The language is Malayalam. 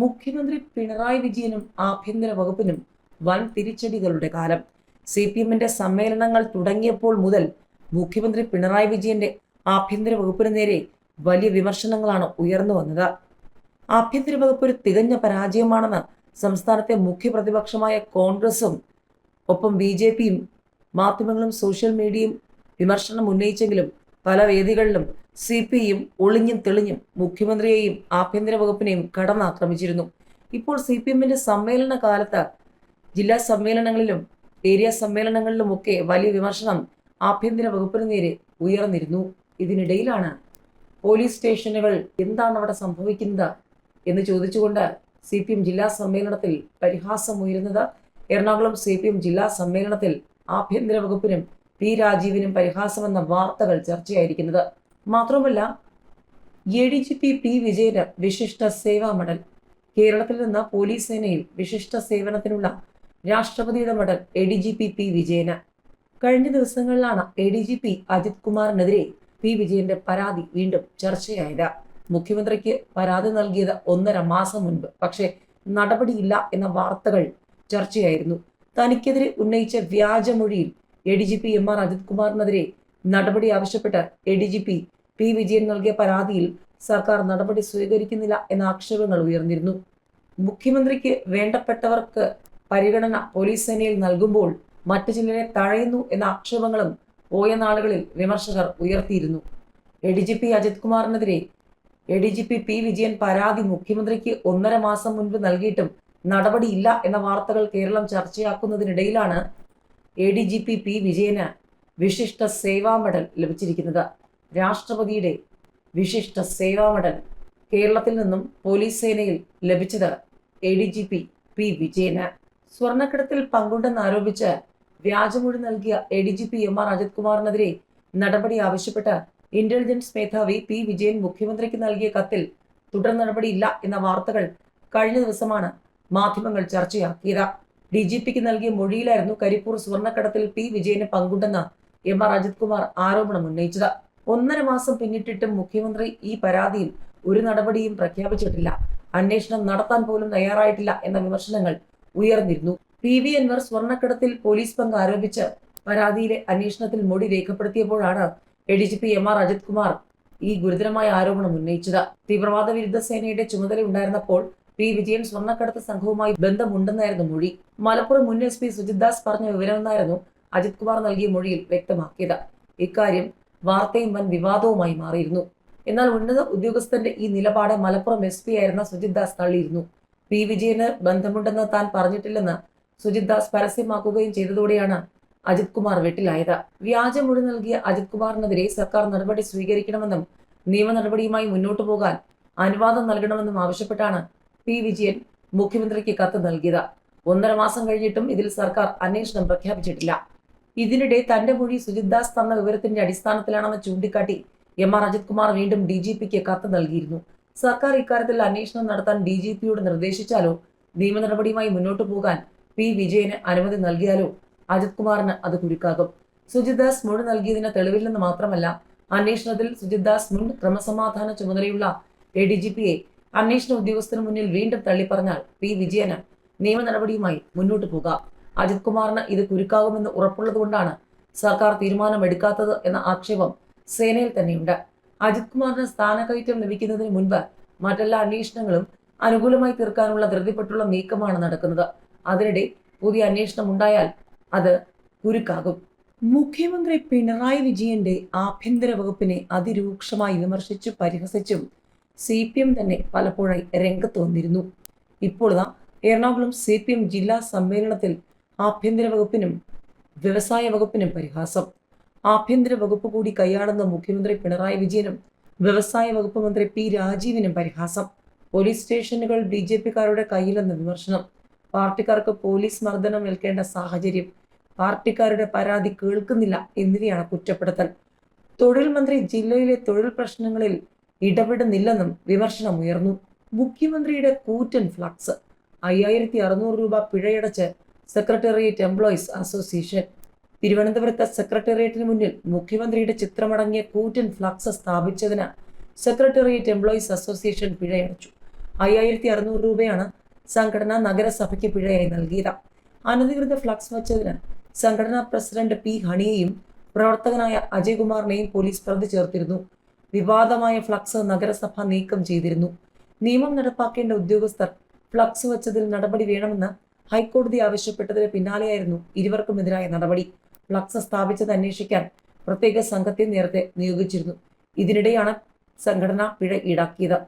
മുഖ്യമന്ത്രി പിണറായി വിജയനും ആഭ്യന്തര വകുപ്പിനും വൻ തിരിച്ചടികളുടെ കാലം. സി പി എമ്മിന്റെ സമ്മേളനങ്ങൾ തുടങ്ങിയപ്പോൾ മുതൽ മുഖ്യമന്ത്രി പിണറായി വിജയന്റെ ആഭ്യന്തര വകുപ്പിന് നേരെ വലിയ വിമർശനങ്ങളാണ് ഉയർന്നു വന്നത്. ആഭ്യന്തര വകുപ്പ് ഒരു തികഞ്ഞ പരാജയമാണെന്ന് സംസ്ഥാനത്തെ മുഖ്യ പ്രതിപക്ഷമായ കോൺഗ്രസും ഒപ്പം ബി ജെ പിയും മാധ്യമങ്ങളും സോഷ്യൽ മീഡിയയും വിമർശനം ഉന്നയിച്ചെങ്കിലും പല വേദികളിലും സി പി ഐയും ഒളിഞ്ഞും തെളിഞ്ഞും മുഖ്യമന്ത്രിയെയും ആഭ്യന്തര വകുപ്പിനെയും കടന്നാക്രമിച്ചിരുന്നു. ഇപ്പോൾ സി പി എമ്മിന്റെ സമ്മേളന കാലത്ത് ജില്ലാ സമ്മേളനങ്ങളിലും ഏരിയ സമ്മേളനങ്ങളിലുമൊക്കെ വലിയ വിമർശനം ആഭ്യന്തര വകുപ്പിന് നേരെ ഉയർന്നിരുന്നു. ഇതിനിടയിലാണ് പോലീസ് സ്റ്റേഷനുകൾ എന്താണ് അവിടെ സംഭവിക്കുന്നത് എന്ന് ചോദിച്ചുകൊണ്ട് സി പി എം ജില്ലാ സമ്മേളനത്തിൽ പരിഹാസം ഉയരുന്നത് എറണാകുളം സി പി എം ജില്ലാ സമ്മേളനത്തിൽ ആഭ്യന്തര വകുപ്പിനും പി രാജീവിനും പരിഹാസമെന്ന വാർത്തകൾ ചർച്ചയായിരിക്കുന്നത്. മാത്രമല്ല A D G P P വിജയന് വിശിഷ്ട സേവാ മെഡൽ. കേരളത്തിൽ നിന്ന് പോലീസ് സേനയിൽ വിശിഷ്ട സേവനത്തിനുള്ള രാഷ്ട്രപതിയുടെ medal A D G P P വിജയന്. കഴിഞ്ഞ ദിവസങ്ങളിലാണ് A D G P Ajith കുമാറിനെതിരെ P വിജയന്റെ പരാതി വീണ്ടും ചർച്ചയായത്. മുഖ്യമന്ത്രിക്ക് പരാതി നൽകിയത് ഒന്നര മാസം മുൻപ്. പക്ഷേ നടപടിയില്ല എന്ന വാർത്തകൾ ചർച്ചയായിരുന്നു. തനിക്കെതിരെ ഉന്നയിച്ച വ്യാജമൊഴിയിൽ A D G P M R Ajith കുമാറിനെതിരെ നടപടി ആവശ്യപ്പെട്ട് A D G P P Vijayan നൽകിയ പരാതിയിൽ സർക്കാർ നടപടി സ്വീകരിക്കുന്നില്ല എന്ന ആക്ഷേപങ്ങൾ ഉയർന്നിരുന്നു. മുഖ്യമന്ത്രിക്ക് വേണ്ടപ്പെട്ടവർക്ക് പരിഗണന പോലീസ് സേനയിൽ നൽകുമ്പോൾ മറ്റു ചിലരെ തഴയുന്നു എന്ന ആക്ഷേപങ്ങളും പോയ നാളുകളിൽ വിമർശകർ ഉയർത്തിയിരുന്നു. A D G P Ajith കുമാറിനെതിരെ A D G P P Vijayan പരാതി മുഖ്യമന്ത്രിക്ക് ഒന്നര മാസം മുൻപ് നൽകിയിട്ടും നടപടിയില്ല എന്ന വാർത്തകൾ Keralam ചർച്ചയാക്കുന്നതിനിടയിലാണ് A D G P P വിജയന് വിശിഷ്ട സേവാ മെഡൽ ലഭിച്ചിരിക്കുന്നത്. രാഷ്ട്രപതിയുടെ വിശിഷ്ട സേവാ മെഡൽ കേരളത്തിൽ നിന്നും പോലീസ് സേനയിൽ ലഭിച്ചത് A D G P P വിജയന്. സ്വർണക്കടത്തിൽ പങ്കുണ്ടെന്നാരോപിച്ച് വ്യാജമൊഴി നൽകിയ A D G P M R Ajith കുമാറിനെതിരെ നടപടി ആവശ്യപ്പെട്ട് ഇന്റലിജൻസ് മേധാവി പി വിജയൻ മുഖ്യമന്ത്രിക്ക് നൽകിയ കത്തിൽ തുടർ നടപടിയില്ല എന്ന വാർത്തകൾ കഴിഞ്ഞ ദിവസമാണ് മാധ്യമങ്ങൾ ചർച്ചയാക്കിയത്. ഡി ജി പിക്ക് നൽകിയ മൊഴിയിലായിരുന്നു കരിപ്പൂർ സ്വർണക്കടത്തിൽ പി വിജയന് പങ്കുണ്ടെന്ന് എം ആർ അജിത് കുമാർ ആരോപണം ഉന്നയിച്ചത്. ഒന്നര മാസം പിന്നിട്ടിട്ടും മുഖ്യമന്ത്രി ഈ പരാതിയിൽ ഒരു നടപടിയും പ്രഖ്യാപിച്ചിട്ടില്ല. അന്വേഷണം നടത്താൻ പോലും തയ്യാറായിട്ടില്ല എന്ന വിമർശനങ്ങൾ ഉയർന്നിരുന്നു. പി വി അൻവർ സ്വർണക്കടത്തിൽ പോലീസ് പങ്ക് ആരോപിച്ച് പരാതിയിലെ അന്വേഷണത്തിൽ മൊഴി രേഖപ്പെടുത്തിയപ്പോഴാണ് A D G P M R Ajith Kumar ഈ ഗുരുതരമായ ആരോപണം ഉന്നയിച്ചത്. തീവ്രവാദ വിരുദ്ധ സേനയുടെ ചുമതല ഉണ്ടായിരുന്നപ്പോൾ പി വിജയൻ സ്വർണക്കടത്ത് സംഘവുമായി ബന്ധമുണ്ടെന്നായിരുന്നു മൊഴി. മലപ്പുറം മുൻ എസ് പി സുജിത് ദാസ് പറഞ്ഞ വിവരമെന്നായിരുന്നു അജിത് കുമാർ നൽകിയ മൊഴിയിൽ വ്യക്തമാക്കിയത്. ഇക്കാര്യം വാർത്തയും വൻ വിവാദവുമായി മാറിയിരുന്നു. എന്നാൽ ഉന്നത ഉദ്യോഗസ്ഥന്റെ ഈ നിലപാട് മലപ്പുറം എസ് പി ആയിരുന്ന സുജിത് ദാസ് തള്ളിയിരുന്നു. പി വിജയന് ബന്ധമുണ്ടെന്ന് താൻ പറഞ്ഞിട്ടില്ലെന്ന് സുജിത് ദാസ് പരസ്യമാക്കുകയും ചെയ്തതോടെയാണ് അജിത് കുമാർ വെട്ടിലായത്. വ്യാജമൊഴി നൽകിയ അജിത് കുമാറിനെതിരെ സർക്കാർ നടപടി സ്വീകരിക്കണമെന്നും നിയമ നടപടിയുമായി മുന്നോട്ടു പോകാൻ അനുവാദം നൽകണമെന്നും ആവശ്യപ്പെട്ടാണ് പി വിജയൻ മുഖ്യമന്ത്രിക്ക് കത്ത് നൽകിയത്. ഒന്നര മാസം കഴിഞ്ഞിട്ടും ഇതിൽ സർക്കാർ അന്വേഷണം പ്രഖ്യാപിച്ചിട്ടില്ല. ഇതിനിടെ തന്റെ മൊഴി സുജിത് ദാസ് തന്ന വിവരത്തിന്റെ അടിസ്ഥാനത്തിലാണെന്ന് ചൂണ്ടിക്കാട്ടി എം ആർ അജിത് കുമാർ വീണ്ടും ഡി ജി പിക്ക് കത്ത് നൽകിയിരുന്നു. സർക്കാർ ഇക്കാര്യത്തിൽ അന്വേഷണം നടത്താൻ ഡി ജി പിയോട് നിർദ്ദേശിച്ചാലോ? നിയമ നടപടിയുമായി മുന്നോട്ടു പോകാൻ പി വിജയന് അനുമതി നൽകിയാലോ? അജിത് കുമാറിന് അത് കുരുക്കാകും. സുജിത് ദാസ് മൊഴി നൽകിയതിന് തെളിവില്ലെന്ന് മാത്രമല്ല അന്വേഷണത്തിൽ സുജിത് ദാസ് മുൻ ക്രമസമാധാന ചുമതലയുള്ള എ ഡി ജി പിയെ അന്വേഷണ ഉദ്യോഗസ്ഥന് മുന്നിൽ വീണ്ടും തള്ളിപ്പറഞ്ഞാൽ പി വിജയന് നിയമ നടപടിയുമായി മുന്നോട്ടു പോകാം. അജിത് കുമാറിന് ഇത് കുരുക്കാകുമെന്ന് ഉറപ്പുള്ളതുകൊണ്ടാണ് സർക്കാർ തീരുമാനമെടുക്കാത്തത് എന്ന ആക്ഷേപം സേനയിൽ തന്നെയുണ്ട്. അജിത് കുമാറിന് സ്ഥാനക്കയറ്റം ലഭിക്കുന്നതിന് മുൻപ് മറ്റെല്ലാ അന്വേഷണങ്ങളും അനുകൂലമായി തീർക്കാനുള്ള ധൃതിപ്പെട്ടുള്ള നീക്കമാണ് നടക്കുന്നത്. അതിനിടെ പുതിയ അന്വേഷണം ഉണ്ടായാൽ അത് കുരുക്കാകും. മുഖ്യമന്ത്രി പിണറായി വിജയന്റെ ആഭ്യന്തര വകുപ്പിനെ അതിരൂക്ഷമായി വിമർശിച്ചു പരിഹസിച്ചും സി പി എം തന്നെ പലപ്പോഴായി രംഗത്ത് വന്നിരുന്നു ഇപ്പോഴതാ എറണാകുളം സി പി എം ജില്ലാ സമ്മേളനത്തിൽ ആഭ്യന്തര വകുപ്പിനും വ്യവസായ വകുപ്പിനും പരിഹാസം. ആഭ്യന്തര വകുപ്പ് കൂടി കൈയാളുന്ന മുഖ്യമന്ത്രി പിണറായി വിജയനും വ്യവസായ വകുപ്പ് മന്ത്രി പി രാജീവിനും പരിഹാസം. പോലീസ് സ്റ്റേഷനുകൾ ബി ജെ പിക്കാരുടെ കയ്യിലെന്ന വിമർശനം. പാർട്ടിക്കാർക്ക് പോലീസ് മർദ്ദനം ഏൽക്കേണ്ട സാഹചര്യം. പാർട്ടിക്കാരുടെ പരാതി കേൾക്കുന്നില്ല എന്നിവയാണ് കുറ്റപ്പെടുത്തൽ. തൊഴിൽ മന്ത്രി ജില്ലയിലെ തൊഴിൽ പ്രശ്നങ്ങളിൽ ഇടപെടുന്നില്ലെന്നും വിമർശനമുയർന്നു മുഖ്യമന്ത്രിയുടെ കൂറ്റൻ ഫ്ലക്സ്. അയ്യായിരത്തി അറുന്നൂറ് രൂപ പിഴയടച്ച് സെക്രട്ടേറിയറ്റ് എംപ്ലോയീസ് അസോസിയേഷൻ. തിരുവനന്തപുരത്തെ സെക്രട്ടേറിയറ്റിന് മുന്നിൽ മുഖ്യമന്ത്രിയുടെ ചിത്രമടങ്ങിയ കൂറ്റൻ ഫ്ലക്സ് സ്ഥാപിച്ചതിന് സെക്രട്ടേറിയറ്റ് എംപ്ലോയീസ് അസോസിയേഷൻ പിഴയടച്ചു. അയ്യായിരത്തി അറുന്നൂറ് രൂപയാണ് സംഘടന നഗരസഭയ്ക്ക് പിഴയായി നൽകിയത്. അനധികൃത ഫ്ലക്സ് വച്ചതിന് സംഘടനാ പ്രസിഡന്റ് പി ഹണിയെയും പ്രവർത്തകനായ അജയ്കുമാറിനെയും പോലീസ് പ്രതി ചേർത്തിരുന്നു. വിവാദമായ ഫ്ലക്സ് നഗരസഭ നീക്കം ചെയ്തിരുന്നു. നിയമം നടപ്പാക്കേണ്ട ഉദ്യോഗസ്ഥർ ഫ്ലക്സ് വച്ചതിൽ നടപടി വേണമെന്ന് ഹൈക്കോടതി ആവശ്യപ്പെട്ടതിന് പിന്നാലെയായിരുന്നു ഇരുവർക്കുമെതിരായ നടപടി. ഫ്ലക്സ് സ്ഥാപിച്ചത് അന്വേഷിക്കാൻ പ്രത്യേക സംഘത്തെ നേരത്തെ നിയോഗിച്ചിരുന്നു. ഇതിനിടെയാണ് സംഘടന പിഴ ഈടാക്കിയത്.